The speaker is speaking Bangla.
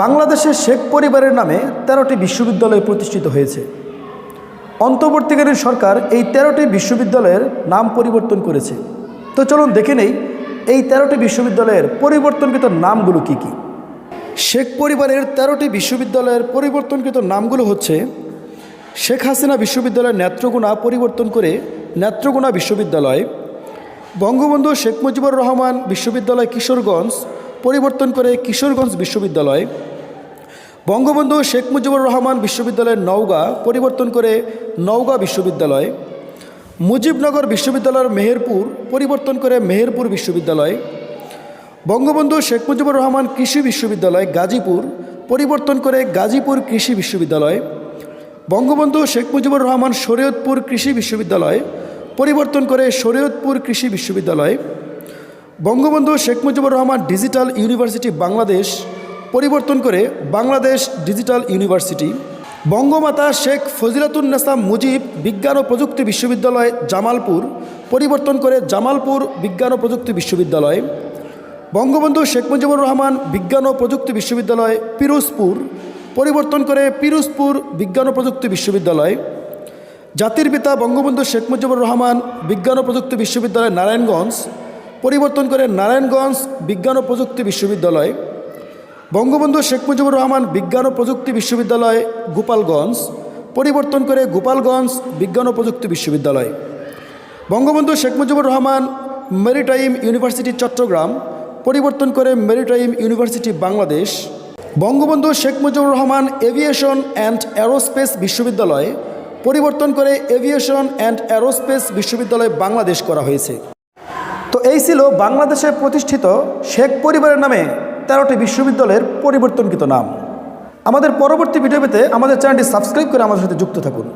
বাংলাদেশের শেখ পরিবারের নামে তেরোটি বিশ্ববিদ্যালয় প্রতিষ্ঠিত হয়েছে। অন্তর্বর্তীকালীন সরকার এই তেরোটি বিশ্ববিদ্যালয়ের নাম পরিবর্তন করেছে। তো চলুন দেখে নেই, এই তেরোটি বিশ্ববিদ্যালয়ের পরিবর্তনকৃত নামগুলো কি কি? শেখ পরিবারের তেরোটি বিশ্ববিদ্যালয়ের পরিবর্তনকৃত নামগুলো হচ্ছে, শেখ হাসিনা বিশ্ববিদ্যালয়ের নেত্রগুণা পরিবর্তন করে নেত্রগুণা বিশ্ববিদ্যালয়, বঙ্গবন্ধু শেখ মুজিবুর রহমান বিশ্ববিদ্যালয় কিশোরগঞ্জ পরিবর্তন করে কিশোরগঞ্জ বিশ্ববিদ্যালয়। বঙ্গবন্ধু শেখ মুজিবুর রহমান বিশ্ববিদ্যালয়ের নওগাঁ পরিবর্তন করে নওগাঁ বিশ্ববিদ্যালয়। মুজিবনগর বিশ্ববিদ্যালয়ের মেহেরপুর পরিবর্তন করে মেহেরপুর বিশ্ববিদ্যালয়। বঙ্গবন্ধু শেখ মুজিবুর রহমান কৃষি বিশ্ববিদ্যালয়, গাজীপুর পরিবর্তন করে গাজীপুর কৃষি বিশ্ববিদ্যালয়। বঙ্গবন্ধু শেখ মুজিবুর রহমান শরীয়তপুর কৃষি বিশ্ববিদ্যালয় পরিবর্তন করে শরীয়তপুর কৃষি বিশ্ববিদ্যালয়। বঙ্গবন্ধু শেখ মুজিবুর রহমান ডিজিটাল ইউনিভার্সিটি বাংলাদেশ পরিবর্তন করে বাংলাদেশ ডিজিটাল ইউনিভার্সিটি। বঙ্গমাতা শেখ ফজিলাতুন্নেসা মুজিব বিজ্ঞান ও প্রযুক্তি বিশ্ববিদ্যালয় জামালপুর পরিবর্তন করে জামালপুর বিজ্ঞান ও প্রযুক্তি বিশ্ববিদ্যালয়। বঙ্গবন্ধু শেখ মুজিবুর রহমান বিজ্ঞান ও প্রযুক্তি বিশ্ববিদ্যালয় পিরোজপুর পরিবর্তন করে পিরোজপুর বিজ্ঞান ও প্রযুক্তি বিশ্ববিদ্যালয়। জাতির পিতা বঙ্গবন্ধু শেখ মুজিবুর রহমান বিজ্ঞান ও প্রযুক্তি বিশ্ববিদ্যালয় নারায়ণগঞ্জ পরিবর্তন করে নারায়ণগঞ্জ বিজ্ঞান ও প্রযুক্তি বিশ্ববিদ্যালয়, বঙ্গবন্ধু শেখ মুজিবুর রহমান বিজ্ঞান ও প্রযুক্তি বিশ্ববিদ্যালয়, গোপালগঞ্জ, পরিবর্তন করে গোপালগঞ্জ বিজ্ঞান ও প্রযুক্তি বিশ্ববিদ্যালয়। বঙ্গবন্ধু শেখ মুজিবুর রহমান মেরিটাইম ইউনিভার্সিটি, চট্টগ্রাম, পরিবর্তন করে maritime university, Bangladesh. Bangabandhu Sheikh Mujibur Rahman aviation and aerospace বিশ্ববিদ্যালয়, পরিবর্তন করে এভিয়েশন অ্যান্ড অ্যারোস্পেস বিশ্ববিদ্যালয়, বাংলাদেশ করা হয়েছে। তো এই ছিল বাংলাদেশে প্রতিষ্ঠিত শেখ পরিবারের নামে তেরোটি বিশ্ববিদ্যালয়ের পরিবর্তনকৃত নাম। আমাদের পরবর্তী ভিডিও পেতে আমাদের চ্যানেলটি সাবস্ক্রাইব করে আমাদের সাথে যুক্ত থাকুন।